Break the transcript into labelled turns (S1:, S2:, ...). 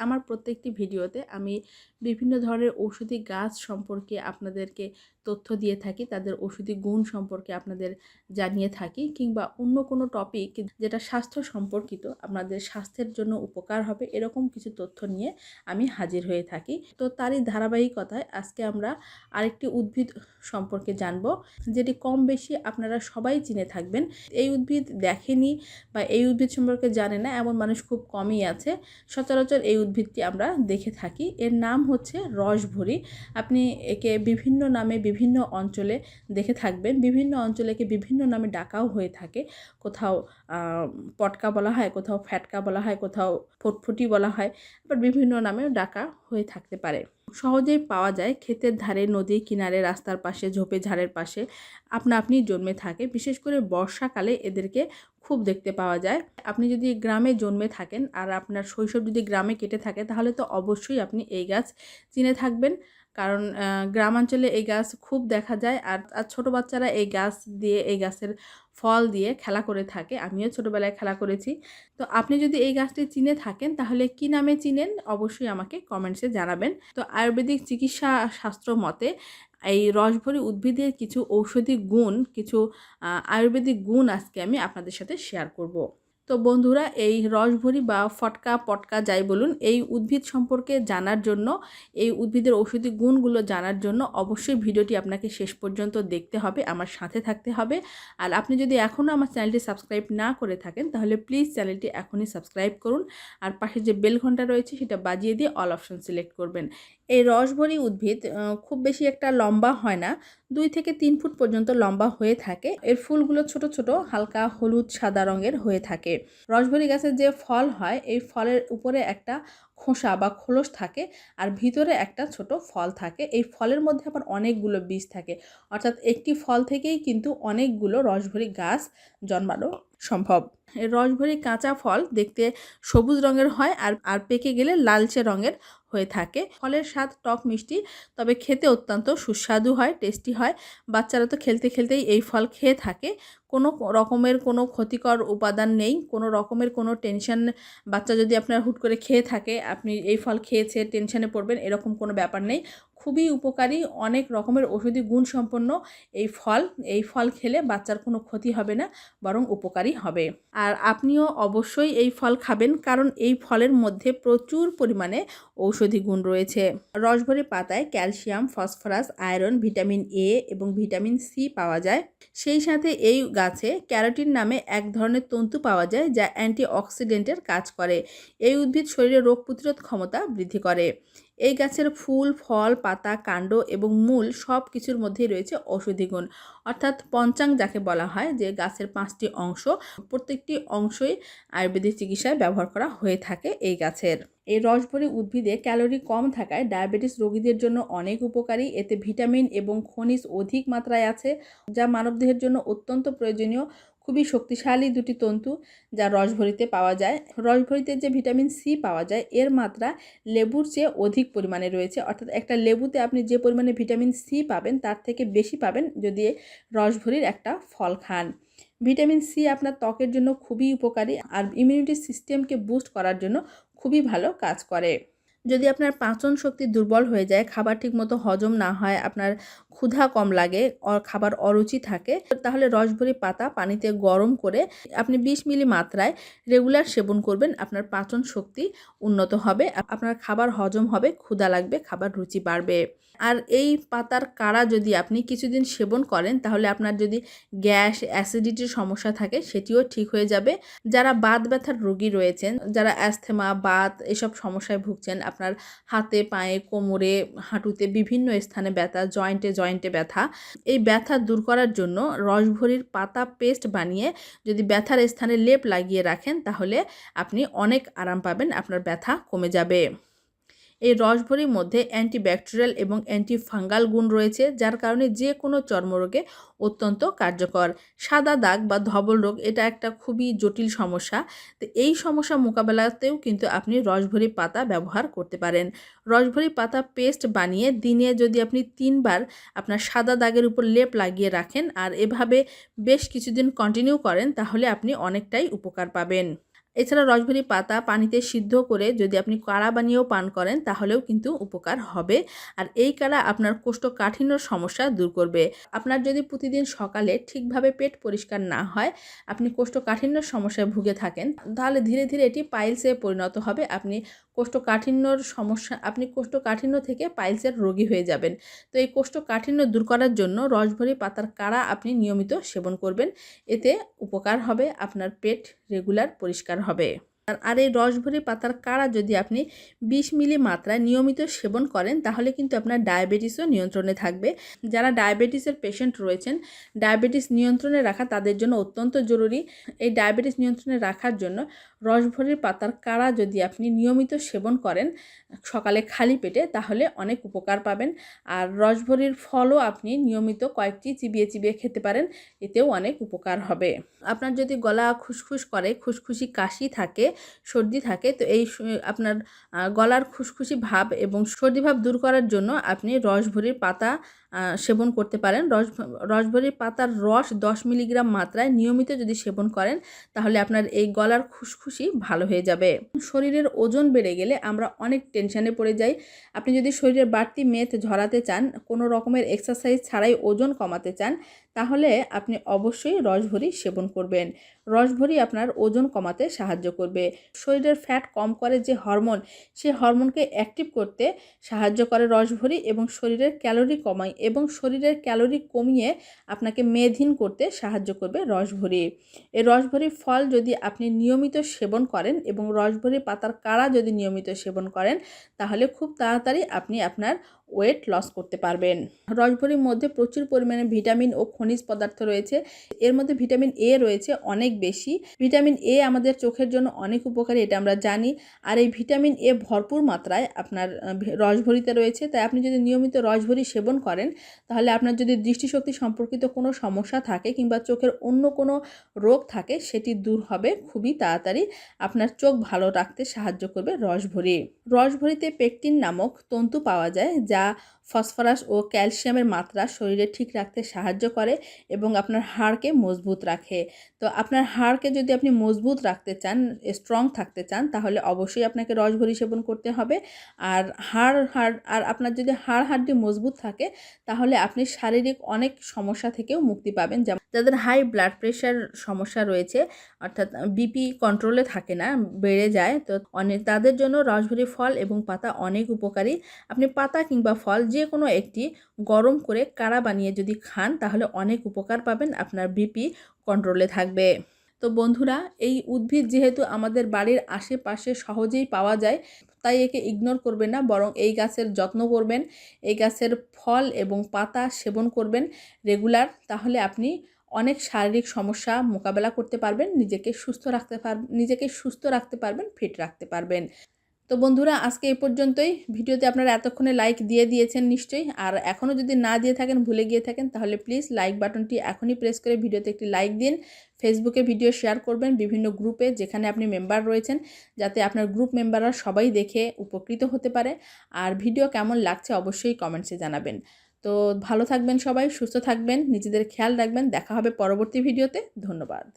S1: আমার প্রত্যেকটি ভিডিওতে আমি বিভিন্ন ধরনের ঔষধি গাছ সম্পর্কে আপনাদেরকে তথ্য দিয়ে থাকি, তাদের ওষুধি গুণ সম্পর্কে আপনাদের জানিয়ে থাকি কিংবা অন্য কোনো টপিক যেটা স্বাস্থ্য সম্পর্কিত আপনাদের স্বাস্থ্যের জন্য উপকার হবে এরকম কিছু তথ্য নিয়ে আমি হাজির হয়ে থাকি। তো তারই ধারাবাহিকতায় আজকে আমরা আরেকটি উদ্ভিদ সম্পর্কে জানব, যেটি কম বেশি আপনারা সবাই চিনে থাকবেন। এই উদ্ভিদ দেখেনি বা এই উদ্ভিদ সম্পর্কে জানে না, এমন মানুষ খুব কমই আছে। সচরাচর এই উদ্ভিদটি আমরা দেখে থাকি। এর নাম হচ্ছে রসভরি। আপনি একে বিভিন্ন নামে বিভিন্ন অঞ্চলে দেখে থাকবেন। বিভিন্ন অঞ্চলেকে বিভিন্ন নামে ডাকাও হয়ে থাকে। কোথাও পটকা বলা হয়, কোথাও ফ্যাটকা বলা হয়, কোথাও ফুটফুটি বলা হয়, আবার বিভিন্ন নামেও ডাকা হয়ে থাকতে পারে। সহজেই পাওয়া যায় ক্ষেতের ধারে নদীর কিনারে, রাস্তার পাশে, ঝোপে ঝাড়ের পাশে আপনা আপনি জন্মে থাকে। বিশেষ করে বর্ষাকালে এদেরকে খুব দেখতে পাওয়া যায়। আপনি যদি গ্রামে জন্মে থাকেন আর আপনার শৈশব যদি গ্রামে কেটে থাকে তাহলে তো অবশ্যই আপনি এই গাছ চিনে থাকবেন। কারণ গ্রামাঞ্চলে এই গাছ খুব দেখা যায় আর আর ছোটো বাচ্চারা এই গাছ দিয়ে, এই গাছের ফল দিয়ে খেলা করে থাকে। আমিও ছোটোবেলায় খেলা করেছি। তো আপনি যদি এই গাছটি চিনে থাকেন, তাহলে কি নামে চিনেন? অবশ্যই আমাকে কমেন্টসে জানাবেন। তো আয়ুর্বেদিক চিকিৎসা শাস্ত্র মতে, এই রসভরি উদ্ভিদের কিছু ঔষধি গুণ, কিছু আয়ুর্বেদিক গুণ আজকে আমি আপনাদের সাথে শেয়ার করব। তো বন্ধুরা, এই রসভরি বা ফটকা পটকা যাই বলুন, এই উদ্ভিদ সম্পর্কে জানার জন্য, এই উদ্ভিদের ঔষধি গুণগুলো জানার জন্য অবশ্যই ভিডিওটি আপনাকে শেষ পর্যন্ত দেখতে হবে, আমার সাথে থাকতে হবে। আর আপনি যদি এখনও আমার চ্যানেলটি সাবস্ক্রাইব না করে থাকেন, তাহলে প্লিজ চ্যানেলটি এখনই সাবস্ক্রাইব করুন। আর পাশে যে বেল ঘণ্টা রয়েছে, সেটা বাজিয়ে দিয়ে অল অপশন সিলেক্ট করবেন। এই রসভরি উদ্ভিদ খুব বেশি একটা লম্বা হয় না। দুই থেকে তিন ফুট পর্যন্ত লম্বা হয়ে থাকে। এর ফুলগুলো ছোট ছোট, হালকা হলুদ সাদা রঙের হয়ে থাকে। রসভরি গাছের যে ফল হয়, এই ফলের উপরে একটা খোসা বা খোলস থাকে আর ভিতরে একটা ছোট ফল থাকে। এই ফলের মধ্যে আবার অনেকগুলো বীজ থাকে। অর্থাৎ একটি ফল থেকেই কিন্তু অনেকগুলো রসভরি গাছ জন্মানো সম্ভব। রসভরি কাঁচা ফল দেখতে সবুজ রঙের হয় আর আর পেকে গেলে লালচে রঙের হয়ে থাকে। ফলের স্বাদ টক মিষ্টি, তবে খেতে অত্যন্ত সুস্বাদু হয়, টেস্টি হয়। বাচ্চারা তো খেলতে খেলতেই এই ফল খেয়ে থাকে। কোনো রকমের কোনো ক্ষতিকর উপাদান নেই, কোনো রকমের কোনো টেনশান বাচ্চা যদি আপনার হুট করে খেয়ে থাকে, আপনি এই ফল খেয়েছে টেনশানে পড়বেন, এরকম কোনো ব্যাপার নেই। খুবই উপকারী, অনেক রকমের ওষুধি গুণ সম্পন্ন এই ফল। এই ফল খেলে বাচ্চার কোনো ক্ষতি হবে না, বরং উপকারী হবে। আর আপনিও অবশ্যই এই ফল খাবেন, কারণ এই ফলের মধ্যে প্রচুর পরিমাণে ঔষধি গুণ রয়েছে। রসভরি পাতায় calcium, phosphorus, iron, vitamin A এবং ভিটামিন সি পাওয়া যায়। সেই সাথে এই গাছে ক্যারোটিন নামে এক ধরনের তন্তু পাওয়া যায়, যা অ্যান্টিঅক্সিডেন্টের কাজ করে। এই উদ্ভিদ শরীরে রোগ প্রতিরোধ ক্ষমতা বৃদ্ধি করে। এই গাছের ফুল, ফল, পাতা, কাণ্ড এবং মূল সব কিছুর মধ্যেই রয়েছে ঔষধি গুণ। অর্থাৎ পঞ্চাং যাকে বলা হয় যে গাছের পাঁচটি অংশ, প্রত্যেকটি অংশই আয়ুর্বেদিক চিকিৎসায় ব্যবহার করা হয়ে থাকে এই গাছের। এই রসভরি উদ্ভিদে ক্যালোরি কম থাকায় ডায়াবেটিস রোগীদের জন্য অনেক উপকারী। এতে ভিটামিন এবং খনিজ অধিক মাত্রায় আছে, যা মানবদেহের জন্য অত্যন্ত প্রয়োজনীয়। খুবই শক্তিশালী দুটি তন্তু যা রসভরিতে পাওয়া যায়। রসভরিতে যে ভিটামিন সি পাওয়া যায়, এর মাত্রা লেবুর চেয়ে অধিক পরিমাণে রয়েছে। অর্থাৎ একটা লেবুতে আপনি যে পরিমাণে ভিটামিন সি পাবেন, তার থেকে বেশি পাবেন যদি রসভরির একটা ফল খান। ভিটামিন সি আপনার ত্বকের জন্য খুবই উপকারী আর ইমিউনিটি সিস্টেমকে বুস্ট করার জন্য খুবই ভালো কাজ করে। যদি আপনার পাচন শক্তি দুর্বল হয়ে যায়, খাবার ঠিকমতো হজম না হয়, আপনার ক্ষুধা কম লাগে খাবার অরুচি থাকে, তাহলে রসভরি পাতা পানিতে গরম করে আপনি বিশ মিলি মাত্রায় রেগুলার সেবন করবেন, আপনার পাচন শক্তি উন্নত হবে, আপনার খাবার হজম হবে, ক্ষুধা লাগবে, খাবার রুচি বাড়বে। আর এই পাতার কাড়া যদি আপনি কিছুদিন সেবন করেন, তাহলে আপনার যদি গ্যাস, অ্যাসিডিটির সমস্যা থাকে, সেটিও ঠিক হয়ে যাবে। যারা বাত ব্যথার রোগী রয়েছেন, যারা অ্যাস্থেমা, বাত এসব সমস্যায় ভুগছেন আপনার হাতে, পায়ে, কোমরে, হাঁটুতে বিভিন্ন স্থানে ব্যথা জয়েন্টে জয়েন্টে ব্যথা। এই ব্যথা দূর করার জন্য রসভরির পাতা পেস্ট বানিয়ে যদি ব্যথার স্থানে লেপ লাগিয়ে রাখেন, তাহলে আপনি অনেক আরাম পাবেন, আপনার ব্যথা কমে যাবে। এই রসভরির মধ্যে অ্যান্টিব্যাকটেরিয়াল এবং অ্যান্টি ফাঙ্গাল গুণ রয়েছে, যার কারণে যে কোনো চর্মরোগে অত্যন্ত কার্যকর। সাদা দাগ বা ধবল রোগ, এটা একটা খুবই জটিল সমস্যা। তো এই সমস্যা মোকাবেলাতেও কিন্তু আপনি রসভরি পাতা ব্যবহার করতে পারেন। রসভরি পাতা পেস্ট বানিয়ে দিনে যদি আপনি তিনবার আপনার সাদা দাগের উপর লেপ লাগিয়ে রাখেন আর এভাবে বেশ কিছুদিন কন্টিনিউ করেন, তাহলে আপনি অনেকটাই উপকার পাবেন। এছাড়া রসভরি পাতা পানিতে সিদ্ধ করে যদি আপনি কাড়া বানিয়েও পান করেন, তাহলেও কিন্তু উপকার হবে। আর এই কাড়া আপনার কোষ্ঠকাঠিন্যর সমস্যা দূর করবে। আপনার যদি প্রতিদিন সকালে ঠিকভাবে পেট পরিষ্কার না হয়, আপনি কোষ্ঠকাঠিন্যর সমস্যায় ভুগে থাকেন, তাহলে ধীরে ধীরে এটি পাইলসে পরিণত হবে। আপনি কোষ্ঠকাঠিন্যর সমস্যা, আপনি কোষ্ঠকাঠিন্য থেকে পাইলসের রোগী হয়ে যাবেন। তো এই কোষ্ঠকাঠিন্য দূর করার জন্য রসভরি পাতার কাড়া আপনি নিয়মিত সেবন করবেন। এতে উপকার হবে, আপনার পেট রেগুলার পরিষ্কার হবে। আর- এই রসভরি পাতার কাড়া যদি আপনি বিশ মিলি মাত্রায় নিয়মিত সেবন করেন, তাহলে কিন্তু আপনার ডায়াবেটিসও নিয়ন্ত্রণে থাকবে। যারা ডায়াবেটিসের পেশেন্ট রয়েছেন, ডায়াবেটিস নিয়ন্ত্রণে রাখা তাদের জন্য অত্যন্ত জরুরি। এই ডায়াবেটিস নিয়ন্ত্রণে রাখার জন্য রসভরির পাতার কাড়া যদি আপনি নিয়মিত সেবন করেন, সকালে খালি পেটে, তাহলে অনেক উপকার পাবেন। আর রসভরির ফলও আপনি নিয়মিত কয়েকটি চিবিয়ে চিবিয়ে খেতে পারেন, এতেও অনেক উপকার হবে। আপনার যদি গলা খুসখুস করে, খুসখুসি কাশি থাকে সর্দি থাকে। তো এই আপনার গলার খুশখুশি ভাব এবং সর্দি ভাব দূর করার জন্য আপনি রসভরির পাতা আহ, সেবন করতে পারেন। রস রসভরির পাতার রস দশ মিলিগ্রাম মাত্রায় নিয়মিত যদি সেবন করেন, তাহলে আপনার এই গলার খুসখুসি ভালো হয়ে যাবে। শরীরের ওজন বেড়ে গেলে আমরা অনেক টেনশানে পড়ে যাই। আপনি যদি শরীরের বাড়তি মেদ ঝরাতে চান, কোনো রকমের এক্সারসাইজ ছাড়াই ওজন কমাতে চান, তাহলে আপনি অবশ্যই রসভরি সেবন করবেন। রসভরি আপনার ওজন কমাতে সাহায্য করবে। শরীরের ফ্যাট কম করে যে হরমোন, সে হরমোনকে অ্যাক্টিভ করতে সাহায্য করে রসভরি এবং শরীরের ক্যালোরি কমায় এবং শরীরের ক্যালোরি কমিয়ে আপনাকে মেধিন করতে সাহায্য করবে রসভরি। এই রসভরি ফল যদি আপনি নিয়মিত সেবন করেন এবং রসভরি পাতার কাড়া যদি নিয়মিত সেবন করেন, তাহলে খুব তাড়াতাড়ি আপনি আপনার ওয়েট লস করতে পারবেন। রসভরির মধ্যে প্রচুর পরিমাণে ভিটামিন ও খনিজ পদার্থ রয়েছে। এর মধ্যে ভিটামিন এ রয়েছে অনেক বেশি। ভিটামিন এ আমাদের চোখের জন্য অনেক উপকারী, এটা আমরা জানি। আর এই ভিটামিন এ ভরপুর মাত্রায় আপনার রসভরিতে রয়েছে। তাই আপনি যদি নিয়মিত রসভরি সেবন করেন, তাহলে আপনার যদি দৃষ্টিশক্তি সম্পর্কিত কোনো সমস্যা থাকে কিংবা চোখের অন্য কোনো রোগ থাকে, সেটি দূর হবে খুবই তাড়াতাড়ি। আপনার চোখ ভালো রাখতে সাহায্য করবে রসভরি। রসভরিতে পেকটিন নামক তন্তু পাওয়া যায়, যা ফসফরাস ও ক্যালসিয়ামের মাত্রা শরীরে ঠিক রাখতে সাহায্য করে এবং আপনার হাড়কে মজবুত রাখে। তো আপনার হাড়কে যদি আপনি মজবুত রাখতে চান স্ট্রং থাকতে চান, তাহলে অবশ্যই আপনাকে রসভরি সেবন করতে হবে। আর হাড় হাড়, আর আপনার যদি হাড় হাড্ডি মজবুত থাকে, তাহলে আপনি শারীরিক অনেক সমস্যা থেকেও মুক্তি পাবেন। যেমন যাদের হাই ব্লাড প্রেশার সমস্যা রয়েছে, অর্থাৎ বিপি কন্ট্রোলে থাকে না, বেড়ে যায়, তো অনেক তাদের জন্য রসভরি ফল এবং পাতা অনেক উপকারী। আপনি পাতা কিংবা ফল যে কোনো একটি গরম করে কাড়া বানিয়ে যদি খান, তাহলে অনেক উপকার পাবেন, আপনার বিপি কন্ট্রোলে থাকবে। তো বন্ধুরা, এই উদ্ভিদ যেহেতু আমাদের বাড়ির আশেপাশে সহজেই পাওয়া যায়, তাই একে ইগনোর করবেন না, বরং এই গাছের যত্ন করবেন, এই গাছের ফল এবং পাতা সেবন করবেন রেগুলার তাহলে আপনি অনেক শারীরিক সমস্যা মোকাবেলা করতে পারবেন, নিজেকে সুস্থ রাখতে পার, নিজেকে সুস্থ রাখতে পারবেন ফিট রাখতে পারবেন। তো বন্ধুরা, আজকে এই পর্যন্তই। ভিডিওতে আপনারা এতক্ষণে লাইক দিয়ে দিয়েছেন নিশ্চয়ই। আর এখনও যদি না দিয়ে থাকেন, ভুলে গিয়ে থাকেন, তাহলে প্লিজ লাইক বাটনটি এখনই প্রেস করে ভিডিওতে একটি লাইক দিন। ফেসবুকে ভিডিও শেয়ার করবেন বিভিন্ন গ্রুপে যেখানে আপনি মেম্বার রয়েছেন, যাতে আপনার গ্রুপ মেম্বাররা সবাই দেখে উপকৃত হতে পারে। আর ভিডিও কেমন লাগছে অবশ্যই কমেন্টসে জানাবেন। তো ভালো থাকবেন সবাই, সুস্থ থাকবেন, নিজেদের খেয়াল রাখবেন। দেখা হবে পরবর্তী ভিডিওতে ধন্যবাদ।